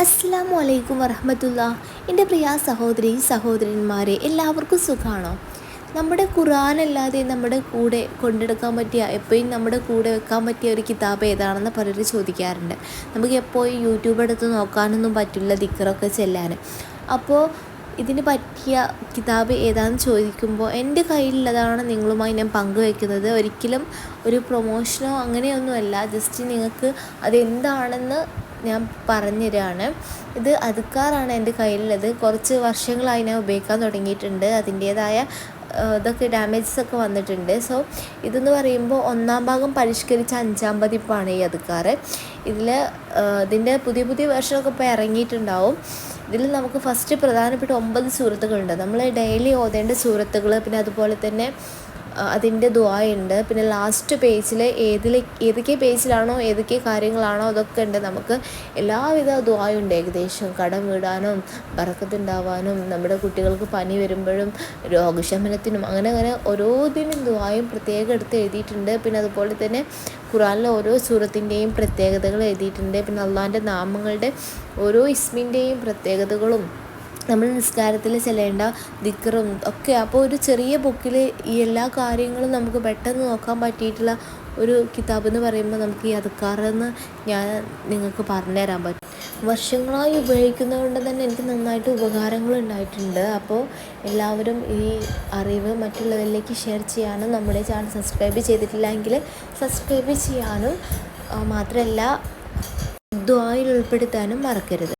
അസ്സാം വലൈക്കും വറഹമത്തുള്ള. എന്റെ പ്രിയ സഹോദരി സഹോദരന്മാരെ എല്ലാവർക്കും സുഖമാണോ നമ്മുടെ ഖുറാനല്ലാതെ നമ്മുടെ കൂടെ കൊണ്ടെടുക്കാൻ പറ്റിയ എപ്പോഴും നമ്മുടെ കൂടെ വെക്കാൻ പറ്റിയ ഒരു കിതാബ് ഏതാണെന്ന് പലരും ചോദിക്കാറുണ്ട്. നമുക്ക് എപ്പോഴും യൂട്യൂബ് എടുത്ത് നോക്കാനൊന്നും പറ്റില്ല ദിക്കറൊക്കെ ചെല്ലാൻ. അപ്പോൾ ഇതിന് പറ്റിയ കിതാബ് ഏതാണെന്ന് ചോദിക്കുമ്പോൾ എന്റെ കയ്യിലുള്ളതാണ് നിങ്ങളുമായി ഞാൻ പങ്കുവെക്കുന്നത്. ഒരിക്കലും ഒരു പ്രൊമോഷനോ അങ്ങനെയൊന്നുമല്ല. ജസ്റ്റ് നിങ്ങൾക്ക് അതെന്താണെന്ന് ഞാൻ പറഞ്ഞുതരാണ് ഇത് അതുക്കാറാണ് എന്റെ കയ്യിലുള്ളത്. കുറച്ച് വർഷങ്ങളായി ഞാൻ ഉപയോഗിക്കാൻ തുടങ്ങിയിട്ടുണ്ട്. അതിന്റേതായ ഇതൊക്കെ ഡാമേജസ് ഒക്കെ വന്നിട്ടുണ്ട്. സോ ഇതെന്ന് പറയുമ്പോൾ ഒന്നാം ഭാഗം പരിഷ്കരിച്ച അഞ്ചാം പതിപ്പാണ് ഈ അതുക്കാറ് ഇതിൽ ഇതിന്റെ പുതിയ പുതിയ വേർഷനൊക്കെ ഇപ്പോൾ ഇറങ്ങിയിട്ടുണ്ടാവും. ഇതിൽ നമുക്ക് ഫസ്റ്റ് പ്രധാനപ്പെട്ട ഒമ്പത് സുഹൃത്തുക്കളുണ്ട്. നമ്മൾ ഡെയിലി ഓതേണ്ട സുഹൃത്തുക്കൾ പിന്നെ അതുപോലെ തന്നെ അതിന്റെ ദുവായുണ്ട് പിന്നെ ലാസ്റ്റ് പേജിൽ ഏതിൽ ഏതൊക്കെ പേജിലാണോ ഏതൊക്കെ കാര്യങ്ങളാണോ അതൊക്കെ ഉണ്ട്. നമുക്ക് എല്ലാവിധ ദുവായുണ്ട് ഏകദേശം കടം വീടാനും പറക്കത്തുണ്ടാവാനും നമ്മുടെ കുട്ടികൾക്ക് പനി വരുമ്പോഴും രോഗശമനത്തിനും അങ്ങനെ അങ്ങനെ ഓരോതിനും ദുആയും പ്രത്യേകം എടുത്ത് എഴുതിയിട്ടുണ്ട്. പിന്നെ അതുപോലെ തന്നെ ഖുറാനിലെ ഓരോ സൂറത്തിന്റെയും പ്രത്യേകതകൾ എഴുതിയിട്ടുണ്ട്. പിന്നെ അള്ളാഹിന്റെ നാമങ്ങളുടെ ഓരോ ഇസ്മിന്റെയും പ്രത്യേകതകളും നമ്മൾ നിസ്കാരത്തിൽ ചെല്ലേണ്ട ദിക്കറും ഒക്കെ. അപ്പോൾ ഒരു ചെറിയ ബുക്കിൽ ഈ എല്ലാ കാര്യങ്ങളും നമുക്ക് പെട്ടെന്ന് നോക്കാൻ പറ്റിയിട്ടുള്ള ഒരു കിതാബ് എന്ന് പറയുമ്പോൾ നമുക്ക് ഈ അതുക്കാറെന്ന് ഞാൻ നിങ്ങൾക്ക് പറഞ്ഞുതരാൻ പറ്റും. വർഷങ്ങളായി ഉപയോഗിക്കുന്നത് കൊണ്ട് തന്നെ എനിക്ക് നന്നായിട്ട് ഉപകാരങ്ങൾ ഉണ്ടായിട്ടുണ്ട്. അപ്പോൾ എല്ലാവരും ഈ അറിവ് മറ്റുള്ളവരിലേക്ക് ഷെയർ ചെയ്യാനും നമ്മുടെ ചാനൽ സബ്സ്ക്രൈബ് ചെയ്തിട്ടില്ലെങ്കിൽ സബ്സ്ക്രൈബ് ചെയ്യാനും മാത്രമല്ല ദ്വായിൽ ഉൾപ്പെടുത്താനും മറക്കരുത്.